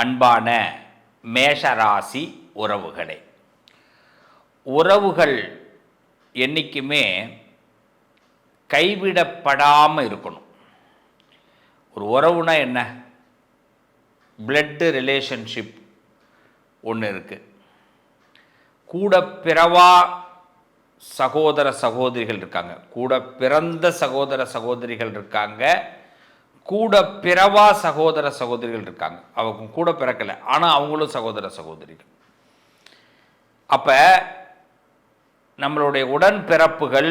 அன்பான மேஷராசி உறவுகளே உறவுகள் என்றைக்குமே கைவிடப்படாமல் இருக்கணும். ஒரு உறவுனா என்ன? பிளட்டு ரிலேஷன்ஷிப் ஒன்று இருக்குது கூட பிறவா சகோதர சகோதரிகள் இருக்காங்க. கூட பிறந்த சகோதர சகோதரிகள் இருக்காங்க. கூட பிறவா சகோதர சகோதரிகள் இருக்காங்க. அவங்க கூட பிறக்கலை. ஆனால் அவங்களும் சகோதர சகோதரிகள். அப்போ நம்மளுடைய உடன்பிறப்புகள்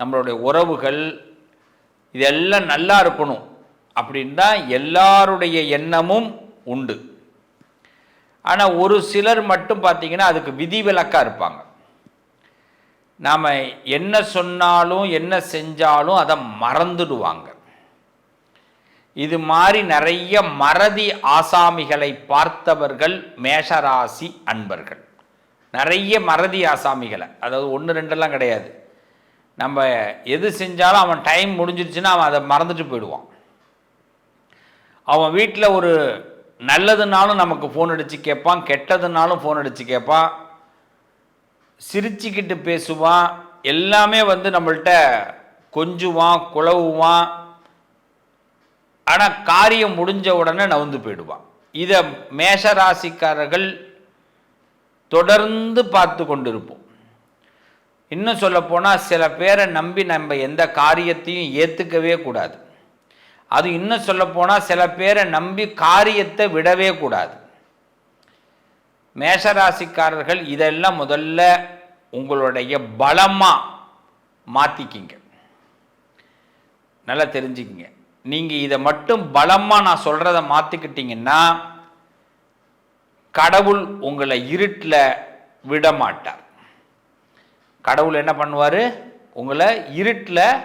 நம்மளுடைய உறவுகள் இதெல்லாம் நல்லா இருக்கணும். அப்படின்னு தான் எல்லாருடைய எண்ணமும் உண்டு. ஆனால் ஒரு சிலர் மட்டும் பார்த்தீங்கன்னா அதுக்கு விதிவிலக்காக இருப்பாங்க. நாம் என்ன சொன்னாலும் என்ன செஞ்சாலும் அதை மறந்துடுவாங்க. இது மாதிரி நிறைய மறதி ஆசாமிகளை பார்த்தவர்கள் மேஷராசி அன்பர்கள். நிறைய மறதி ஆசாமிகளை. அதாவது ஒன்று ரெண்டெல்லாம் கிடையாது. நம்ம எது செஞ்சாலும் அவன் டைம் முடிஞ்சிருச்சுன்னா அவன் அதை மறந்துட்டு போயிடுவான். அவன் வீட்டில் ஒரு நல்லதுனாலும் நமக்கு ஃபோன் அடித்து கேட்பான் கெட்டதுனாலும் ஃபோன் அடித்து கேட்பான். சிரிச்சுக்கிட்டு பேசுவான். எல்லாமே வந்து நம்மள்கிட்ட கொஞ்சுவான் குழவுவான். ஆனால் காரியம் முடிஞ்ச உடனே நவுந்து போயிடுவான். இதை மேஷராசிக்காரர்கள் தொடர்ந்து பார்த்து கொண்டிருப்போம். இன்னும் சொல்லப்போனால் சில பேரை நம்பி நம்ம எந்த காரியத்தையும் ஏற்றுக்கவே கூடாது. அது இன்னும் சொல்லப்போனால் சில பேரை நம்பி காரியத்தை விடவே கூடாது. மேஷராசிக்காரர்கள் இதெல்லாம் முதல்ல உங்களுடைய பலமாக மாற்றிக்கிங்க நல்லா தெரிஞ்சுக்கிங்க. நீங்கள் இதை மட்டும் பலமாக நான் சொல்கிறத மாற்றிக்கிட்டீங்கன்னா கடவுள் உங்களை இருட்டில் விட மாட்டார். கடவுள் என்ன பண்ணுவார்? உங்களை இருட்டில்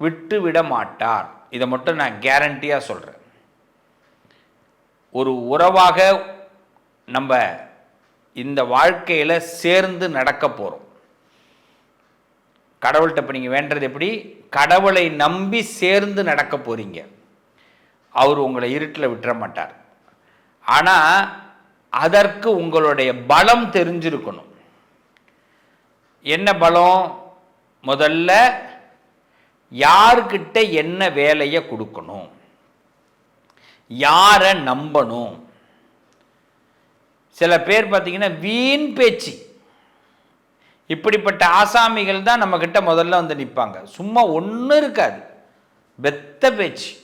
விட்டு விட மாட்டார். இதை மட்டும் நான் கேரண்டியாக சொல்கிறேன் ஒரு உறவாக நம்ம இந்த வாழ்க்கையில் சேர்ந்து நடக்க போகிறோம் கடவுள்கிட்ட இப்போ நீங்கள் வேண்டது எப்படி? கடவுளை நம்பி சேர்ந்து நடக்க போகிறீங்க அவர் உங்களை இருட்டில் விட்டுற மாட்டார். ஆனால் அதற்கு உங்களுடைய பலம் தெரிஞ்சிருக்கணும். என்ன பலம்? முதல்ல யார்கிட்ட என்ன வேலையை கொடுக்கணும்? யாரை நம்பணும்? சில பேர் பார்த்தீங்கன்னா வீண் பேச்சு. இப்படிப்பட்ட ஆசாமிகள் தான் நம்மக்கிட்ட முதல்ல வந்து நிற்பாங்க. சும்மா ஒன்றும் இருக்காது. பெத்த பேச்சு.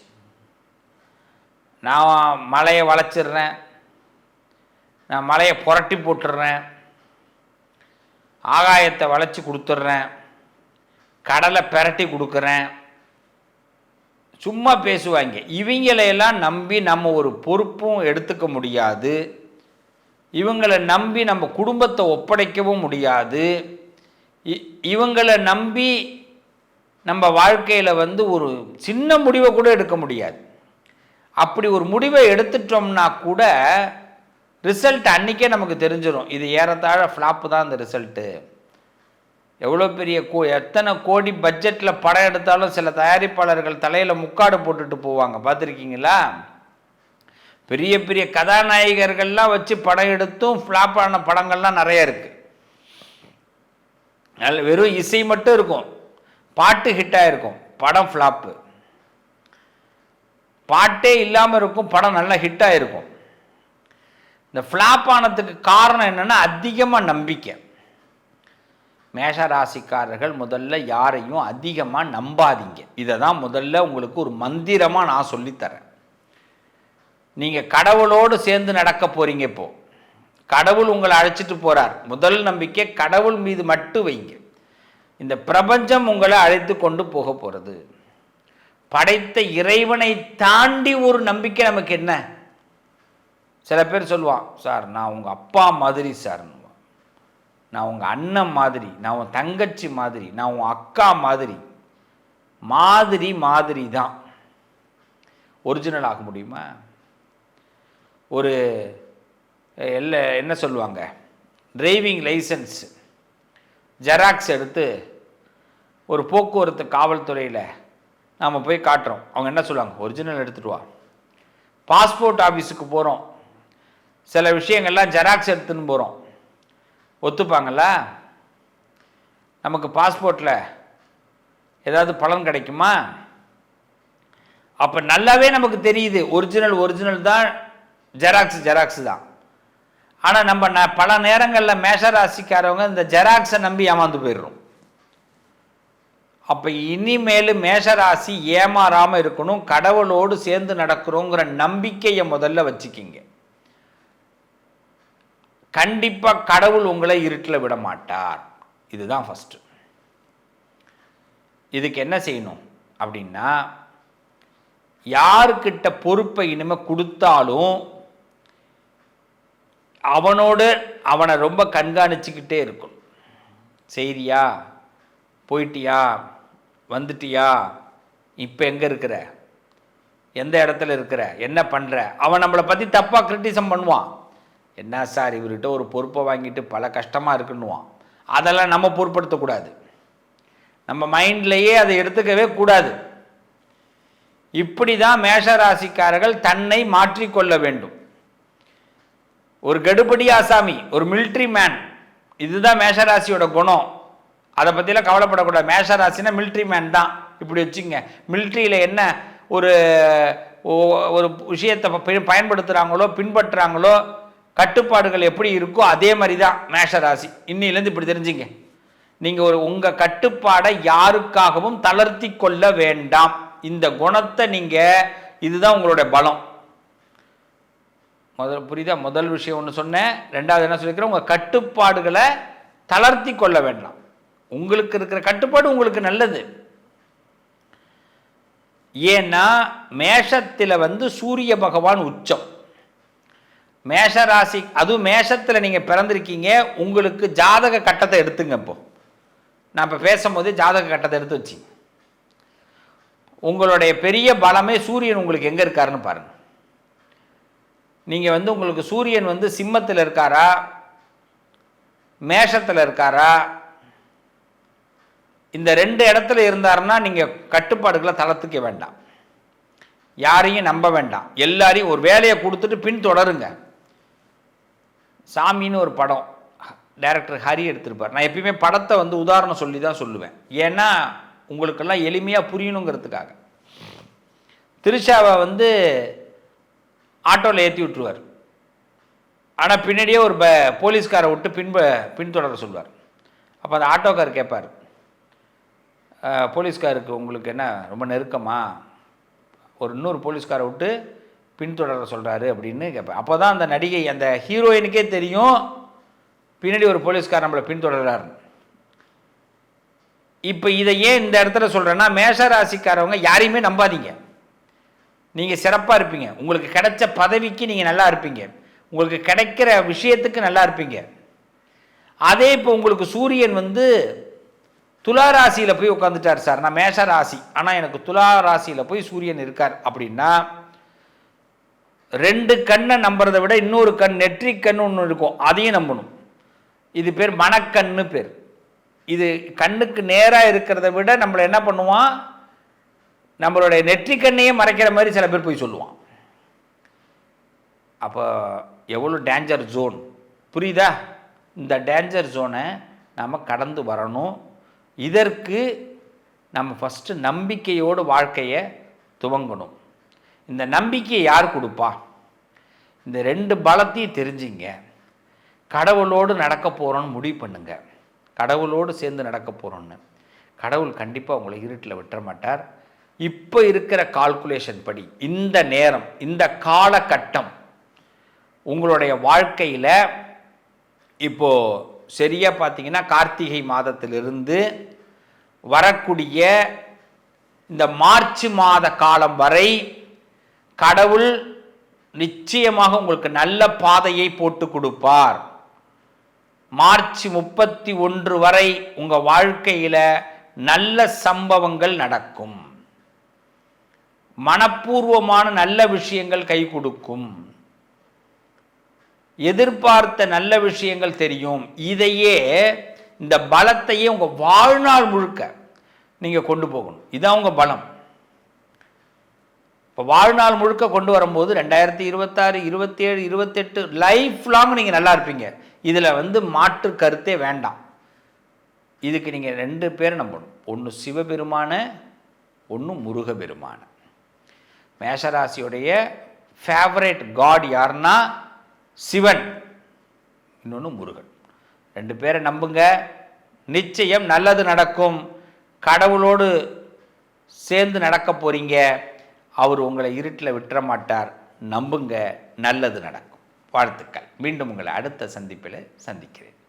நான் மலையை வளைச்சிடுறேன். நான் மலையை புரட்டி போட்டுடுறேன். ஆகாயத்தை வளைச்சி கொடுத்துட்றேன். கடலை பெரட்டி கொடுக்குறேன். சும்மா பேசுவாங்க. இவங்களையெல்லாம் நம்பி நம்ம ஒரு பொறுப்பும் எடுத்துக்க முடியாது. இவங்களை நம்பி நம்ம குடும்பத்தை ஒப்படைக்கவும் முடியாது. இ- இவங்களை நம்பி நம்ம வாழ்க்கையில் வந்து ஒரு சின்ன முடிவை கூட எடுக்க முடியாது. அப்படி ஒரு முடிவை எடுத்துட்டோம்னா கூட ரிசல்ட் அன்றைக்கே நமக்கு தெரிஞ்சிடும் இது ஏறத்தாழ ஃப்ளாப்பு தான் அந்த ரிசல்ட்டு எவ்வளோ பெரிய கோ எத்தனை கோடி பட்ஜெட்டில் படம் எடுத்தாலும் சில தயாரிப்பாளர்கள் தலையில் முக்காடு போட்டுட்டு போவாங்க. பார்த்துருக்கீங்களா? பெரிய பெரிய கதாநாயகர்கள்லாம் வச்சு படம் எடுத்தும் ஃப்ளாப் ஆன படங்கள்லாம் நிறைய இருக்குது நல்ல வெறும் இசை மட்டும் இருக்கும். பாட்டு ஹிட்டாக இருக்கும் படம் ஃப்ளாப்பு பாட்டே இல்லாமல் இருக்கும். படம் நல்லா ஹிட்டாக இருக்கும் இந்த ஃப்ளாப் ஆனதுக்கு காரணம் என்னென்னா அதிகமாக நம்பிக்கை. மேஷராசிக்காரர்கள் முதல்ல யாரையும் அதிகமாக நம்பாதீங்க. இதை தான் முதல்ல உங்களுக்கு ஒரு மந்திரமாக நான் சொல்லித்தரேன். நீங்கள் கடவுளோடு சேர்ந்து நடக்க போகிறீங்க இப்போ. கடவுள் உங்களை அழைச்சிட்டு போகிறார் முதல் நம்பிக்கை கடவுள் மீது மட்டும் வைங்க. இந்த பிரபஞ்சம் உங்களை அழைத்து கொண்டு போக போகிறது படைத்த இறைவனை தாண்டி ஒரு நம்பிக்கை நமக்கு என்ன? சில பேர் சொல்லுவான் சார் நான் உங்கள் அப்பா மாதிரி சார். நான் உங்கள் அண்ணன் மாதிரி நான் உன் தங்கச்சி மாதிரி நான் உன் அக்கா மாதிரி. மாதிரி மாதிரி தான். ஒரிஜினல் ஆக முடியுமா? ஒரு எல்ல என்ன சொல்லுவாங்க? டிரைவிங் லைசன்ஸ் ஜெராக்ஸ் எடுத்து ஒரு போக்குவரத்து காவல்துறையில் நாம் போய் காட்டுறோம். அவங்க என்ன சொல்லுவாங்க? ஒரிஜினல் எடுத்துகிட்டு வா. பாஸ்போர்ட் ஆஃபீஸுக்கு போகிறோம் சில விஷயங்கள்லாம் ஜெராக்ஸ் எடுத்துன்னு போகிறோம் ஒத்துப்பாங்களா நமக்கு பாஸ்போர்ட்டில் ஏதாவது பலன் கிடைக்குமா? அப்போ நல்லாவே நமக்கு தெரியுது. ஒரிஜினல் ஒரிஜினல் தான் ஜெராக்ஸ் ஜெராக்ஸ் தான். ஆனால் நம்ம ந பல நேரங்களில் மேஷராசிக்காரவங்க இந்த ஜெராக்ஸை நம்பி ஏமாந்து போயிடுறோம். அப்போ இனிமேல் மேஷராசி ஏமாறாமல் இருக்கணும் கடவுளோடு சேர்ந்து நடக்கிறோங்கிற நம்பிக்கையை முதல்ல வச்சுக்கிங்க. கண்டிப்பாக கடவுள் உங்களை இருட்டில் விட மாட்டார். இதுதான் ஃபஸ்ட்டு இதுக்கு என்ன செய்யணும் அப்படின்னா யாருக்கிட்ட பொறுப்பை இனிமேல் கொடுத்தாலும் அவனோடு அவனை ரொம்ப கண்காணிச்சுக்கிட்டே இருக்கணும். செய்தியா போயிட்டியா? வந்துட்டியா? இப்போ எங்கே இருக்கிற? எந்த இடத்துல இருக்கிற? என்ன பண்ணுற அவன் நம்மளை பற்றி தப்பாக கிரிட்டிசம் பண்ணுவான். என்ன சார் இவர்கிட்ட ஒரு பொறுப்பை வாங்கிட்டு பல கஷ்டமாக இருக்குன்னுவான். அதெல்லாம் நம்ம பொருட்படுத்தக்கூடாது நம்ம மைண்ட்லேயே அதை எடுத்துக்கவே கூடாது. இப்படி தான் மேஷராசிக்காரர்கள் தன்னை மாற்றிக்கொள்ள வேண்டும். ஒரு கெடுபடி ஆசாமி ஒரு மிலிட்ரி மேன் இதுதான் மேஷராசியோட குணம். அதை பற்றிலாம் கவலைப்படக்கூடாது. மேஷராசினா மிலிட்ரி மேன் தான். இப்படி வச்சுங்க மிலிட்ரியில் என்ன ஒரு ஒரு விஷயத்தை பயன்படுத்துகிறாங்களோ பின்பற்றுறாங்களோ கட்டுப்பாடுகள் எப்படி இருக்கோ அதே மாதிரி தான் மேஷராசி. இன்னிலேருந்து இப்படி தெரிஞ்சுங்க. நீங்கள் ஒரு உங்கள் கட்டுப்பாடை யாருக்காகவும் தளர்த்தி கொள்ள வேண்டாம். இந்த குணத்தை நீங்கள் இதுதான் உங்களுடைய பலம். முதல் புரியுதா? முதல் விஷயம் ஒன்று சொன்னேன். ரெண்டாவது என்ன சொல்லிக்கிறேன் உங்கள் கட்டுப்பாடுகளை தளர்த்தி கொள்ள வேண்டாம். உங்களுக்கு இருக்கிற கட்டுப்பாடு உங்களுக்கு நல்லது. ஏன்னா மேஷத்தில் வந்து சூரிய பகவான் உச்சம். மேஷ ராசி அதுவும் மேஷத்தில் நீங்கள் பிறந்திருக்கீங்க. உங்களுக்கு ஜாதக கட்டத்தை எடுத்துங்க இப்போ. நான் இப்போ பேசும்போது ஜாதக கட்டத்தை எடுத்து வச்சு உங்களுடைய பெரிய பலமே சூரியன் உங்களுக்கு எங்கே இருக்காருன்னு பாருங்கள் நீங்கள் வந்து உங்களுக்கு சூரியன் வந்து சிம்மத்தில் இருக்காரா? மேஷத்தில் இருக்காரா? இந்த ரெண்டு இடத்துல இருந்தாருன்னா நீங்கள் கட்டுப்பாடுகளை தளர்த்துக்க வேண்டாம். யாரையும் நம்ப வேண்டாம். எல்லாரையும் ஒரு வேலையை கொடுத்துட்டு பின் தொடருங்க. சாமின்னு ஒரு படம். டைரக்டர் ஹரி எடுத்திருப்பார். நான் எப்பயுமே படத்தை வந்து உதாரணம் சொல்லி தான் சொல்லுவேன். ஏன்னா உங்களுக்கெல்லாம் எளிமையாக புரியணுங்கிறதுக்காக. திருஷாவை வந்து ஆட்டோவில் ஏற்றி விட்டுருவார். ஆனால் பின்னாடியே ஒரு ப போலீஸ்காரை விட்டு பின்ப பின்தொடர சொல்வார் அப்போ அந்த ஆட்டோக்கார் கேட்பார் போலீஸ்காருக்கு உங்களுக்கு என்ன ரொம்ப நெருக்கமா? ஒரு இன்னொரு போலீஸ்காரை விட்டு பின்தொடர சொல்கிறாரு அப்படின்னு கேட்பேன் அப்போ தான் அந்த நடிகை அந்த ஹீரோயினுக்கே தெரியும் பின்னாடி ஒரு போலீஸ்கார் நம்மளை பின்தொடர்றாரு இப்போ இதை ஏன் இந்த இடத்துல சொல்கிறேன்னா மேஷராசிக்காரவங்க யாரையுமே நம்பாதீங்க. நீங்கள் சிறப்பாக இருப்பீங்க. உங்களுக்கு கிடைச்ச பதவிக்கு நீங்கள் நல்லா இருப்பீங்க. உங்களுக்கு கிடைக்கிற விஷயத்துக்கு நல்லா இருப்பீங்க. அதே இப்போ உங்களுக்கு சூரியன் வந்து துலா ராசியில் போய் உட்காந்துட்டார் சார். நான் மேஷ ராசி. ஆனால் எனக்கு துலா ராசியில் போய் சூரியன் இருக்கார் அப்படின்னா ரெண்டு கண்ணை நம்புறதை விட இன்னொரு கண் நெற்றி கண் ஒன்று இருக்கும். அதையும் நம்பணும். இது பேர் மனக்கண்ணு பேர். இது கண்ணுக்கு நேராக இருக்கிறத விட நம்மளை என்ன பண்ணுவான்? நம்மளுடைய நெற்றிக் கண்ணையே மறைக்கிற மாதிரி சில பேர் போய் சொல்லுவான். அப்போ எவ்வளோ டேஞ்சர் ஜோன் புரியுதா? இந்த டேஞ்சர் ஜோனை நாம் கடந்து வரணும். இதற்கு நம்ம ஃபஸ்ட்டு நம்பிக்கையோடு வாழ்க்கையை துவங்கணும். இந்த நம்பிக்கையை யார் கொடுப்பா? இந்த ரெண்டு பலத்தையும் தெரிஞ்சிங்க. கடவுளோடு நடக்க போகிறோன்னு முடிவு பண்ணுங்க. கடவுளோடு சேர்ந்து நடக்க போகிறோன்னு கடவுள் கண்டிப்பாக உங்களை இருட்டில் விட்டுற மாட்டார். இப்போ இருக்கிற கால்குலேஷன் படி இந்த நேரம் இந்த காலகட்டம் உங்களுடைய வாழ்க்கையில் இப்போ சரியாக பார்த்தீங்கன்னா கார்த்திகை மாதத்திலிருந்து வரக்கூடிய இந்த மார்ச் மாத காலம் வரை கடவுள் நிச்சயமாக உங்களுக்கு நல்ல பாதையை போட்டு கொடுப்பார். மார்ச் முப்பத்தி ஒன்று வரை உங்கள் வாழ்க்கையில் நல்ல சம்பவங்கள் நடக்கும். மனப்பூர்வமான நல்ல விஷயங்கள் கை கொடுக்கும். எதிர்பார்த்த நல்ல விஷயங்கள் தெரியும். இதையே இந்த பலத்தையே உங்கள் வாழ்நாள் முழுக்க நீங்கள் கொண்டு போகணும். இதான் உங்கள் பலம். இப்போ வாழ்நாள் முழுக்க கொண்டு வரும்போது ரெண்டாயிரத்தி இருபத்தாறு இருபத்தேழு இருபத்தெட்டு லைஃப் லாங் நீங்கள் நல்லா இருப்பீங்க. இதில் வந்து மாற்று கருத்தே வேண்டாம். இதுக்கு நீங்கள் ரெண்டு பேரை நம்பணும். ஒன்று சிவபெருமான ஒன்று முருகபெருமான. மேஷராசியுடைய ஃபேவரேட் காட் யாருன்னா சிவன். இன்னொன்று முருகன். ரெண்டு பேரை நம்புங்க. நிச்சயம் நல்லது நடக்கும். கடவுளோடு சேர்ந்து நடக்க போகிறீங்க அவர் உங்களை இருட்டில் விட்டுற மாட்டார். நம்புங்க. நல்லது நடக்கும். வாழ்த்துக்கள். மீண்டும் உங்களை அடுத்த சந்திப்பில் சந்திக்கிறேன்.